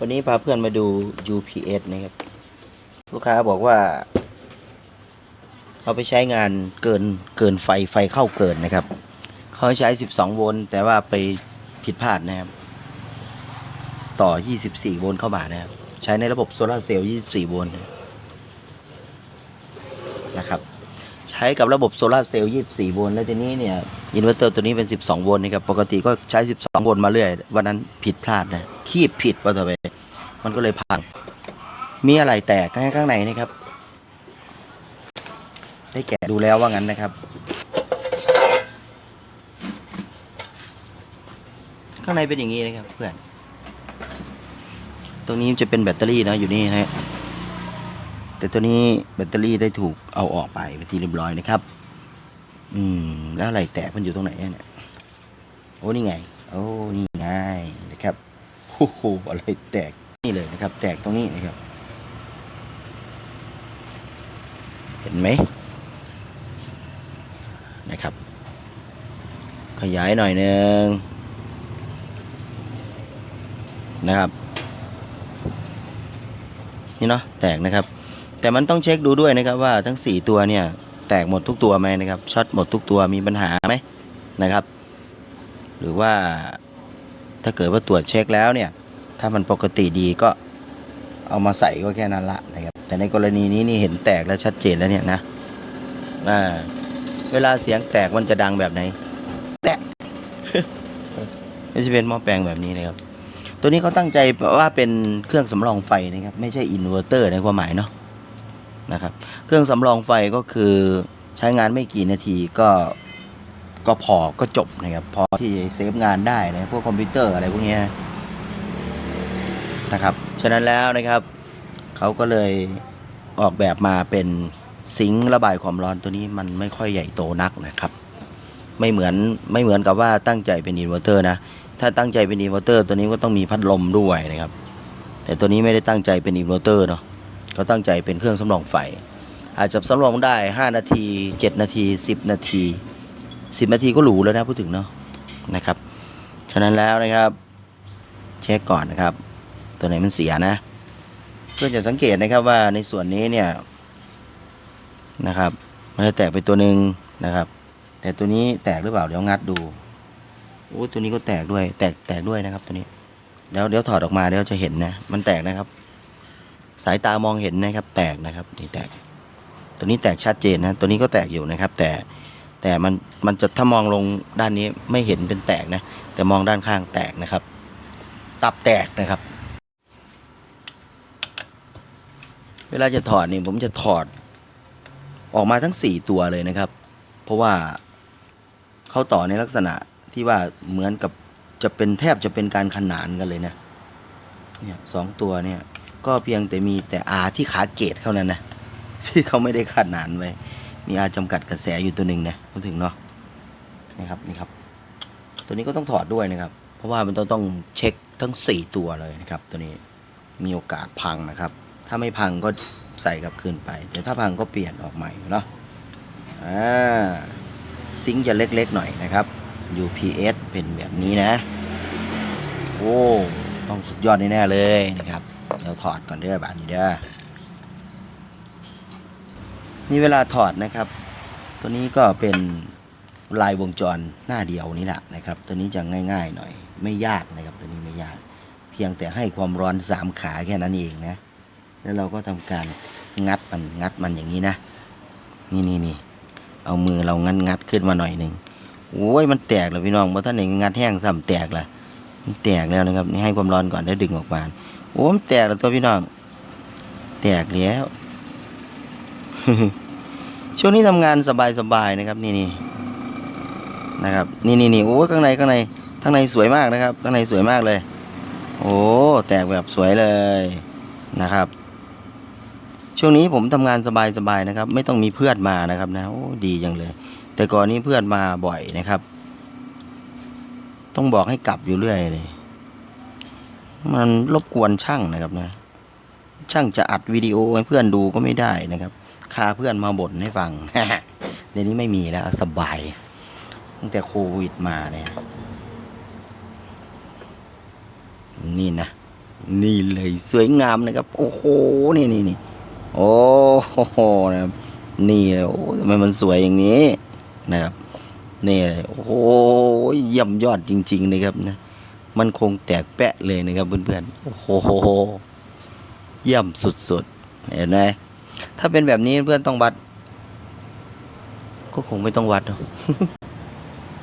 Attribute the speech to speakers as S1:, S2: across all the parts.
S1: วันนี้พาเพื่อนมาดู UPS นะครับ ลูกค้าบอกว่า เอาไปใช้งานเกินเกินไฟไฟเข้าเกินนะครับ เขาใช้ 12 โวลต์แต่ว่าไปผิดพลาดนะครับ ต่อ 24 โวลต์เข้ามานะครับ ใช้ในระบบโซลาร์เซลล์ 24 โวลต์นะครับ ช้กับระบบโซลาร์เซลล์24 โวลต์แล้วทีนี้เนี่ยอินเวอร์เตอร์ตัวนี้เป็น 12 โวลต์นะครับปกติก็ใช้ 12 โวลต์มาเรื่อย วันนั้นผิดพลาดนะคีบผิดว่าต่อไปมันก็เลยพัง มีอะไรแตกนข้างในนะครับ ได้แกะดูแล้วว่างั้นนะครับ ข้างในเป็นอย่างนี้นะครับเพื่อน ตรงนี้จะเป็นแบตเตอรี่นะอยู่นี่นะฮะ แต่ตัวนี้แบตเตอรี่ได้ถูกเอาออกไปเป็นที่เรียบร้อยนะครับ อืม แล้วอะไรแตกมันอยู่ตรงไหนเนี่ย โอ้นี่ไง โอ้นี่ไงนะครับโอ้โหอะไรแตกนี่เลยนะครับ แตกตรงนี้นะครับ เห็นไหมนะครับ ขยายหน่อยหนึงนะครับ นี่เนาะแตกนะครับ แต่มันต้องเช็คดูด้วยนะครับว่าทั้ง 4 ตัวเนี่ยแตกหมดทุกตัวไหมนะครับช็อตหมดทุกตัวมีปัญหาไหมนะครับ หรือว่าถ้าเกิดว่าตรวจเช็คแล้วเนี่ยถ้ามันปกติดีก็เอามาใส่ก็แค่นั้นละนะครับแต่ในกรณีนี้นี่เห็นแตกแล้วชัดเจนแล้วเนี่ยนะอ่าเวลาเสียงแตกมันจะดังแบบไหนแตะไม่ใช่เป็นหม้อแปลงแบบนี้นะครับ ตัวนี้เขาตั้งใจว่าเป็นเครื่องสำรองไฟนะครับ ไม่ใช่อินเวอร์เตอร์ในความหมายเนาะ นะครับ เครื่องสำรองไฟก็คือใช้งานไม่กี่นาทีก็ก็พอก็จบนะครับพอที่เซฟงานได้นะพวกคอมพิวเตอร์อะไรพวกนี้นะครับฉะนั้นแล้วนะครับเขาก็เลยออกแบบมาเป็นซิงระบายความร้อนตัวนี้มันไม่ค่อยใหญ่โตนักนะครับ ไม่เหมือนไม่เหมือนกับว่าตั้งใจเป็นอินเวอร์เตอร์นะถ้าตั้งใจเป็นอินเวอร์เตอร์ตัวนี้ก็ต้องมีพัดลมด้วยนะครับ แต่ตัวนี้ไม่ได้ตั้งใจเป็นอินเวอร์เตอร์เนาะ เขาตั้งใจเป็นเครื่องสำรองไฟ อาจจะสำรองได้ 5 นาที 7 นาที 10 นาที 10 นาทีก็หรูแล้วนะพูดถึงเนาะนะครับ ฉะนั้นแล้วนะครับ เช็คก่อนนะครับ ตัวไหนมันเสียนะ เพื่อจะสังเกตนะครับว่าในส่วนนี้เนี่ยนะครับมันจะแตกไปตัวหนึ่งนะครับ แต่ตัวนี้แตกหรือเปล่าเดี๋ยวงัดดูโอ้ตัวนี้ก็แตกด้วย แตกแตกด้วยนะครับตัวนี้เดี๋ยวเดี๋ยวถอดออกมาเดี๋ยวจะเห็นนะ มันแตกนะครับ สายตามองเห็นนะครับ แตกนะครับนี่แตก ตัวนี้แตกชัดเจนนะ ตัวนี้ก็แตกอยู่นะครับ แต่แต่มันมันจะถ้ามองลงด้านนี้ไม่เห็นเป็นแตกนะ แต่มองด้านข้างแตกนะครับ ตับแตกนะครับ เวลาจะถอดนี่ผมจะถอด ออกมาทั้งสี่ตัวเลยนะครับ เพราะว่าเขาต่อในลักษณะที่ว่าเหมือนกับจะเป็นแทบจะเป็นการขนานกันเลยนะเนี่ยสองตัวเนี่ย ก็เพียงแต่มีแต่อาที่ขาเกตเท่านั้นนะที่เขาไม่ได้ขนานไว้มีอาจำกัดกระแสอยู่ตัวหนึ่งนะพูดถึงเนาะนะครับนี่ครับ ตัวนี้ก็ต้องถอดด้วยนะครับ เพราะว่ามันต้องต้องเช็คทั้ง 4 ตัวเลยนะครับ ตัวนี้มีโอกาสพังนะครับ ถ้าไม่พังก็ใส่กลับคืนไป แต่ถ้าพังก็เปลี่ยนออกใหม่เนาะอ่าซิงจะเล็กๆหน่อยนะครับ UPS เป็นแบบนี้นะ โอ้ ต้องสุดยอดแน่ๆเลยนะครับ เราถอดก่อนเด้อบาทนี้เด้อนี่เวลาถอดนะครับ ตัวนี้ก็เป็นลายวงจรหน้าเดียวนี่แหละนะครับ ตัวนี้จะง่าย ๆ หน่อย ไม่ยากนะครับ ตัวนี้ไม่ยาก เพียงแต่ให้ความร้อนสามขาแค่นั้นเองนะ แล้วเราก็ทำการงัดมันงัดมันอย่างนี้นะ นี่นี่นี่เอามือเรางัดงัดขึ้นมาหน่อยหนึ่งโอ้ยมันแตกแล้วพี่น้องเพราะท่านเองงัดแห้งซ้ำแตกละมันแตกแล้วนะครับนี่ให้ความร้อนก่อนแล้วดึงออกมา โอ้มแตกแล้วตัวพี่น้อง แตกแล้ว ช่วงนี้ทำงานสบายๆนะครับ นี่นี่นะครับ นี่นี่นี่โอ้ข้างในข้างในข้างในสวยมากนะครับ ข้างในสวยมากเลย โอ้แตกแบบสวยเลยนะครับ ช่วงนี้ผมทำงานสบายๆนะครับ ไม่ต้องมีเพื่อนมานะครับนะโอ้ดีจังเลย แต่ก่อนนี้เพื่อนมาบ่อยนะครับ ต้องบอกให้กลับอยู่เรื่อยเลย มันรบกวนช่างนะครับนะ ช่างจะอัดวิดีโอให้เพื่อนดูก็ไม่ได้นะครับ คาเพื่อนมาบ่นให้ฟัง เดี๋ยวนี้ไม่มีแล้วสบาย ตั้งแต่โควิดมาเนี่ย นี่นะ นี่เลยสวยงามนะครับ โอ้โห นี่นี่นี่โอ้โหนะครับนี่เลยโอ้ทำไมมันสวยอย่างนี้นะครับ นี่เลยโอ้โหเยี่ยมยอดจริง ๆ นะครับนะ มันคงแตกแปะเลยนะครับเพื่อนๆ โอ้โห เยี่ยมสุดๆ เห็นไหมถ้าเป็นแบบนี้เพื่อนต้องวัด ก็คงไม่ต้องวัดหรอก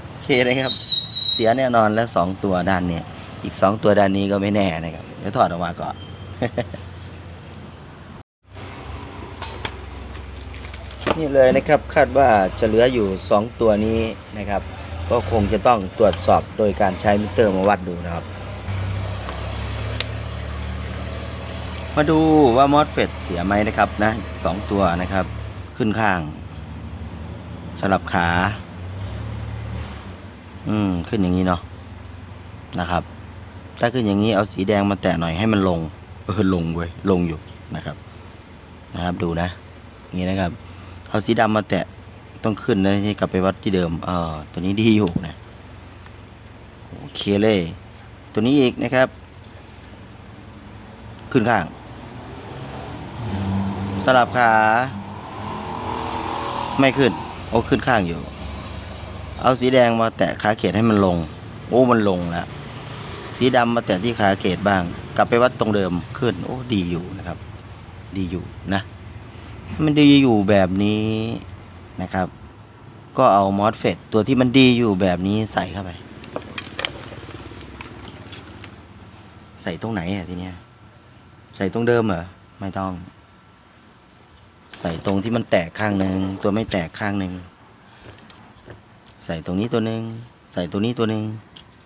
S1: โอเคนะครับ เสียแน่นอนแล้วสองตัวด้านเนี้ยอีกสองตัวด้านนี้ก็ไม่แน่นะครับเดี๋ยวถอดออกมาก่อนนี่เลยนะครับคาดว่าจะเหลืออยู่ 2 ตัวนี้นะครับ ก็คงจะต้องตรวจสอบโดยการใช้มิเตอร์มาวัดดูนะครับ มาดูว่ามอสเฟตเสียไหมนะครับนะสองตัวนะครับ ขึ้นข้างสลับขา อืม ขึ้นอย่างนี้เนาะนะครับ ถ้าขึ้นอย่างนี้เอาสีแดงมาแตะหน่อยให้มันลงเออลงเว้ยลงอยู่นะครับ นะครับดูนะ อย่างนี้นะครับ เอาสีดำมาแตะ ต้องขึ้นนะนี่กลับไปวัดที่เดิมเออตัวนี้ดีอยู่นะโอเคเลย ตัวนี้อีกนะครับ ขึ้นข้าง สลับขา ไม่ขึ้น โอ้ขึ้นข้างอยู่ เอาสีแดงมาแตะขาเขตให้มันลง โอ้มันลงแล้วสีดำมาแตะที่ขาเขตบ้าง กลับไปวัดตรงเดิมขึ้น โอ้ดีอยู่นะครับ ดีอยู่นะมันดีอยู่แบบนี้ นะครับ ก็เอามอสเฟตตัวที่มันดีอยู่แบบนี้ใส่เข้าไป ใส่ตรงไหนอะทีเนี้ยใส่ตรงเดิมเหรอ ไม่ต้อง ใส่ตรงที่มันแตกข้างหนึ่งตัวไม่แตกข้างหนึ่งใส่ตรงนี้ตัวหนึ่งใส่ตัวนี้ตัวหนึ่ง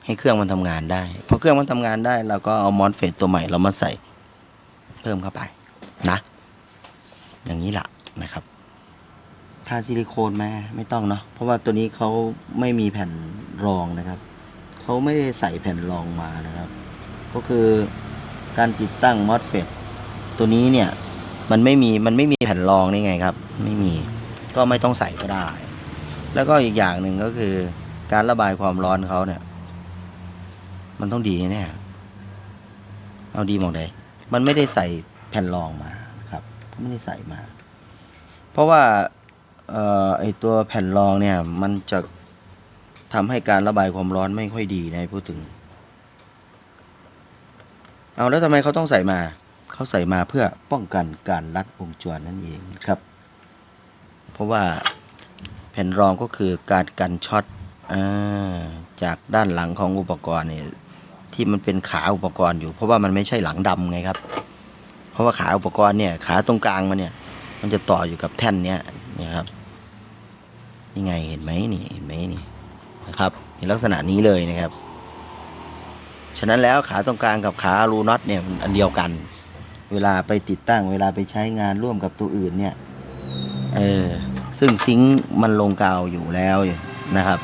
S1: ให้เครื่องมันทำงานได้พอเครื่องมันทำงานได้เราก็เอามอสเฟตตัวใหม่เรามาใส่เพิ่มเข้าไปนะ อย่างนี้ละนะครับ ทาซิลิโคนไหมไม่ต้องเนาะเพราะว่าตัวนี้เขาไม่มีแผ่นรองนะครับเขาไม่ได้ใส่แผ่นรองมานะครับ ก็คือการติดตั้งมอสเฟตตัวนี้เนี่ยมันไม่มีมันไม่มีแผ่นรองนี่ไงครับ ไม่มีก็ไม่ต้องใส่ก็ได้ แล้วก็อีกอย่างหนึ่งก็คือการระบายความร้อนเขาเนี่ย มันต้องดีแน่เอาดีมองใดมันไม่ได้ใส่แผ่นรองมาครับ ไม่ได้ใส่มา เพราะว่า ออไอตัวแผ่นรองเนี่ย มันจะทำให้การระบายความร้อนไม่ค่อยดีนะพูดถึง เอาแล้วทำไมเขาต้องใส่มา เขาใส่มาเพื่อป้องกันการลัดวงจรนั่นเองครับ เพราะว่าแผ่นรองก็คือการกันช็อตอาจากด้านหลังของอุปกรณ์เนี่ยที่มันเป็นขาอุปกรณ์อยู่ เพราะว่ามันไม่ใช่หลังดำไงครับ เพราะว่าขาอุปกรณ์เนี่ยขาตรงกลางมันเนี่ยมันจะต่ออยู่กับแท่นเนี้ยนี่ยครับ นี่ไงเห็นไหมนี่เห็นไหมนี่นะครับในลักษณะนี้เลยนะครับ ฉะนั้นแล้วขาตรงกลางกับขารูน็อตเนี่ยอันเดียวกัน เวลาไปติดตั้ง เวลาไปใช้งานร่วมกับตัวอื่นเนี่ยเออซึ่งซิงค์มันลงกาวอยู่แล้วนะครับ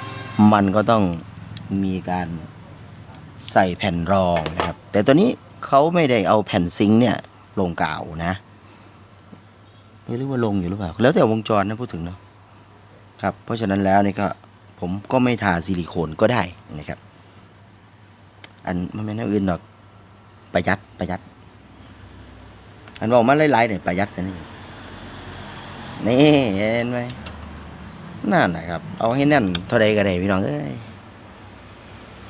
S1: มันก็ต้องมีการใส่แผ่นรองนะครับ แต่ตัวนี้เขาไม่ได้เอาแผ่นซิงค์เนี่ยลงกาวนะไม่รู้ว่าลงอยู่หรือเปล่า แล้วแต่วงจรนะพูดถึงเนาะ ครับเพราะฉะนั้นแล้วนี่ก็ผมก็ไม่ทาซิลิโคนก็ได้นะครับ อันมันไม่น่าอื่นหรอกประหยัดประหยัด อันบอกมาหลายๆเนี่ยประหยัดซะนี่นี่เห็นไหมนั่นนะครับ เอาให้แน่นเท่าใดก็ได้พี่น้องเอ้ย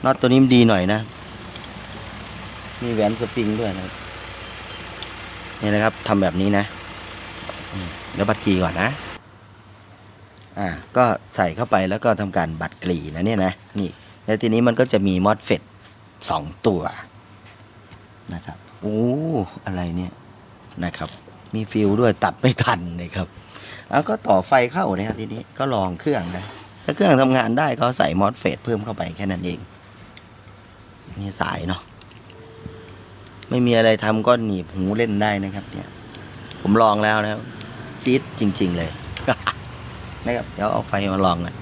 S1: น็อตตัวนี้มันดีหน่อยนะ มีแหวนสปริงด้วยนะนี่นะครับทำแบบนี้นะอืมเดี๋ยวบัดกีก่อนนะ อ่าก็ใส่เข้าไปแล้วก็ทำการบัดกรีนะเนี่ยนะนี่แล้วทีนี้มันก็จะมีมอสเฟตสองตัวนะครับโอ้อะไรเนี่ยนะครับ มีฟิลด้วยตัดไม่ทันนะครับแล้วก็ต่อไฟเข้านะครับทีนี้ก็ลองเครื่องนะถ้าเครื่องทำงานได้ก็ใส่มอสเฟตเพิ่มเข้าไปแค่นั้นเองนี่สายเนาะไม่มีอะไรทำก็หนีบหูเล่นได้นะครับ เนี่ย ผมลองแล้วนะครับจี๊ดจริง ๆ เลย นะครับเดี๋ยวเอาไฟมาลองกัน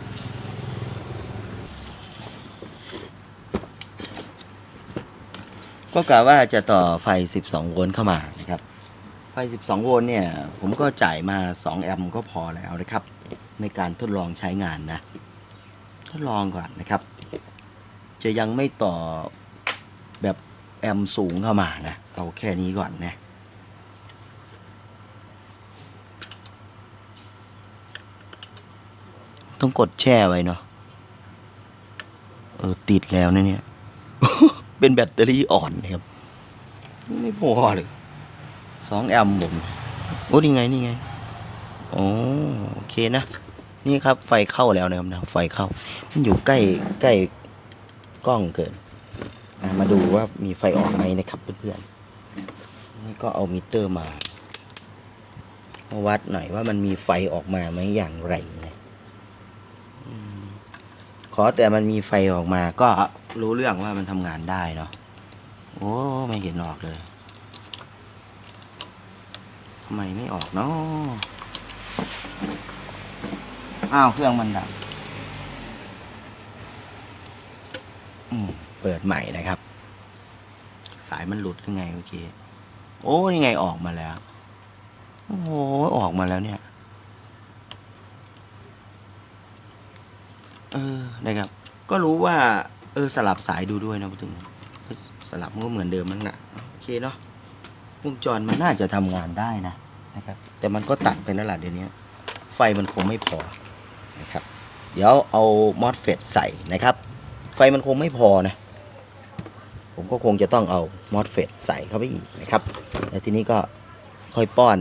S1: ก็กะว่าจะต่อไฟ 12 โวลต์เข้ามานะครับ ไฟ 12 โวลต์เนี่ย ผมก็จ่ายมา 2 แอมป์ก็พอแล้วนะครับ ในการทดลองใช้งานนะ ทดลองก่อนนะครับ จะยังไม่ต่อแบบแอมป์สูงเข้ามานะ เอาแค่นี้ก่อนนะ ต้องกดแช่ไว้เนาะเออติดแล้วนะเนี่ย เป็นแบตเตอรี่อ่อนนะครับ ไม่พอเลยสองแอมป์ผมโอ้นี่ไงนี่ไงโอ้โอเคนะ นี่ครับไฟเข้าแล้วนะครับนะไฟเข้า มันอยู่ใกล้ใกล้กล้องเกินอะมาดูว่ามีไฟออกไหมนะครับเพื่อนๆนี่ก็เอามิเตอร์มามาวัดหน่อยว่ามันมีไฟออกมาไหมอย่างไรนะอืม ขอแต่มันมีไฟออกมาก็รู้เรื่องว่ามันทำงานได้เนาะโอ้ไม่เห็นออกเลยทำไมไม่ออกเนาะอ้าวเครื่องมันดับเปิดใหม่นะครับ สายมันหลุดยังไงเมื่อกี้โอ้ยังไงออกมาแล้ว โอ้ออกมาแล้วเนี่ย เออนะครับ ก็รู้ว่า เออสลับสายดูด้วยนะพูดถึงสลับมันก็เหมือนเดิมนั่นแหละโอเคเนาะวงจรมันน่าจะทำงานได้นะนะครับ แต่มันก็ตัดไปแล้วล่ะเดี๋ยวนี้ ไฟมันคงไม่พอนะครับ เดี๋ยวเอามอสเฟตใส่นะครับ ไฟมันคงไม่พอนะ ผมก็คงจะต้องเอามอสเฟตใส่เข้าไปอีกนะครับแล้วทีนี้ก็ค่อยป้อน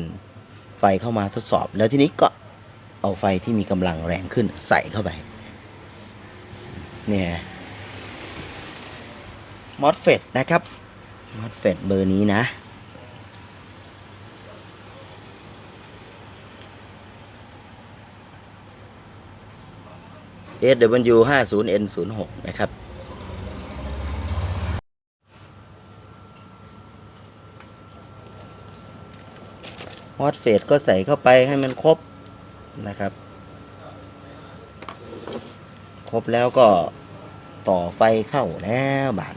S1: ไฟเข้ามาทดสอบ แล้วทีนี้ก็เอาไฟที่มีกำลังแรงขึ้นใส่เข้าไป เนี่ยมอสเฟตนะครับมอสเฟตเบอร์นี้นะ SW 50 N 0 6นย์เอ็นศูนย์หกนะครับมอสเฟดก็ใส่เข้าไปให้มันครบนะครับ ครบแล้วก็ต่อไฟเข้าแล้วบาน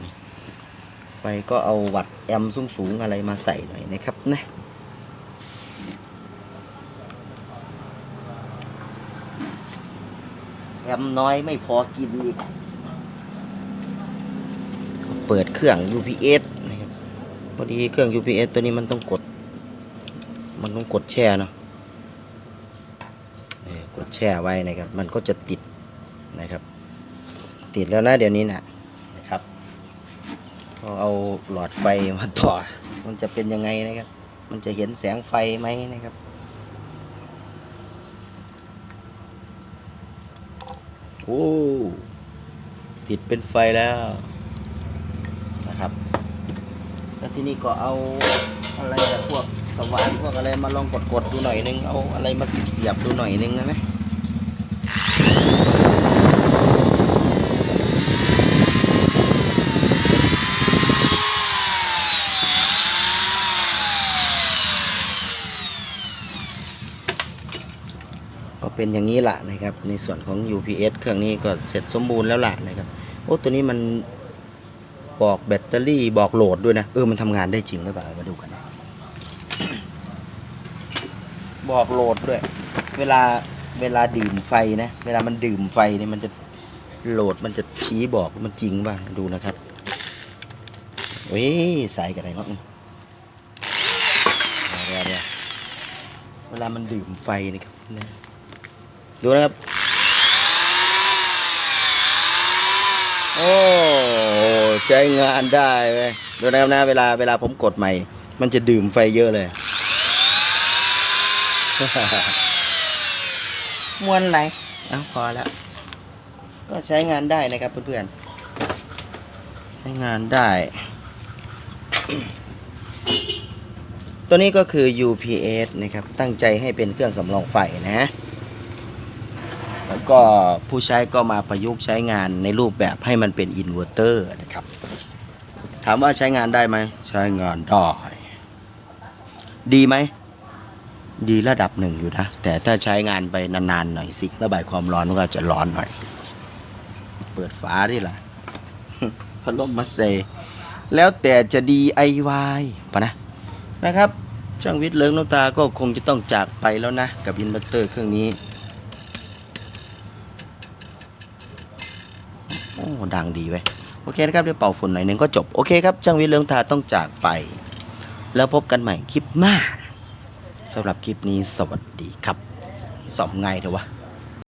S1: ไฟก็เอาวัดแอมป์สูงอะไรมาใส่หน่อยนะครับนะแอมน้อยไม่พอกินอีก เปิดเครื่อง UPS นะครับพอดีเครื่อง UPS ตัวนี้มันต้องกด มันต้องกดแช่เนาะกดแช่ไว้นะครับ มันก็จะติด ติดแล้วนะเดี๋ยวนี้นะนะครับพอเอาหลอดไฟมาต่อ มันจะเป็นยังไงนะครับ มันจะเห็นแสงไฟไหมนะครับโอ้ติดเป็นไฟแล้วนะครับ แล้วที่นี่ก็เอาอะไรพวกสว่านพวกอะไรมาลองกดๆดูหน่อยนึง เอาอะไรมาเสียบๆดูหน่อยนึงนะ เป็นอย่างนี้ละนะครับ ในส่วนของ UPS เครื่องนี้ก็เสร็จสมบูรณ์แล้วละนะครับ โอ้ตัวนี้มันบอกแบตเตอรี่บอกโหลดด้วยนะ เออ มันทำงานได้จริงหรือเปล่า มาดูกันนะ บอกโหลดด้วย เวลาเวลาดื่มไฟนะ เวลามันดื่มไฟเนี่ยมันจะโหลดมันจะชี้บอกมันจริงบ้างดูนะครับเฮ้ยกันอะไรเนาะเรียวเดี๋ยเวลามันดื่มไฟนะครับนะ ดูนะครับ โอ้ใช้งานได้เว้ยดูนะครับนะเวลาเวลาผมกดใหม่ มันจะดื่มไฟเยอะเลยมวนไหนเอาพอแล้ว ก็ใช้งานได้นะครับเพื่อนๆ ใช้งานได้ ตัวนี้ก็คือ UPS นะครับ ตั้งใจให้เป็นเครื่องสำรองไฟนะ ก็ผู้ใช้ก็มาประยุกต์ใช้งานในรูปแบบให้มันเป็นอินเวอร์เตอร์นะครับ ถามว่าใช้งานได้ไหม ใช้งานได้ ดีไหม ดีระดับหนึ่งอยู่นะ แต่ถ้าใช้งานไปนานๆหน่อยสิระบายความร้อนก็จะร้อนหน่อย เปิดฝาดิล่ะพัดลมมาเซ แล้วแต่จะ DIY ปะนะ นะครับ ช่างวิทย์เลิงน้ำตาก็คงจะต้องจากไปแล้วนะ กับอินเวอร์เตอร์เครื่องนี้ ดังดีไว้โอเคนะครับเดี๋ยวเป่าฝุ่นหน่อยหนึงก็จบ โอเคครับจ้างวิเลืองทาต้องจากไป แล้วพบกันใหม่คลิปหน้าสำหรับคลิปนี้สวัสดีครับสอบไงเถอะวะ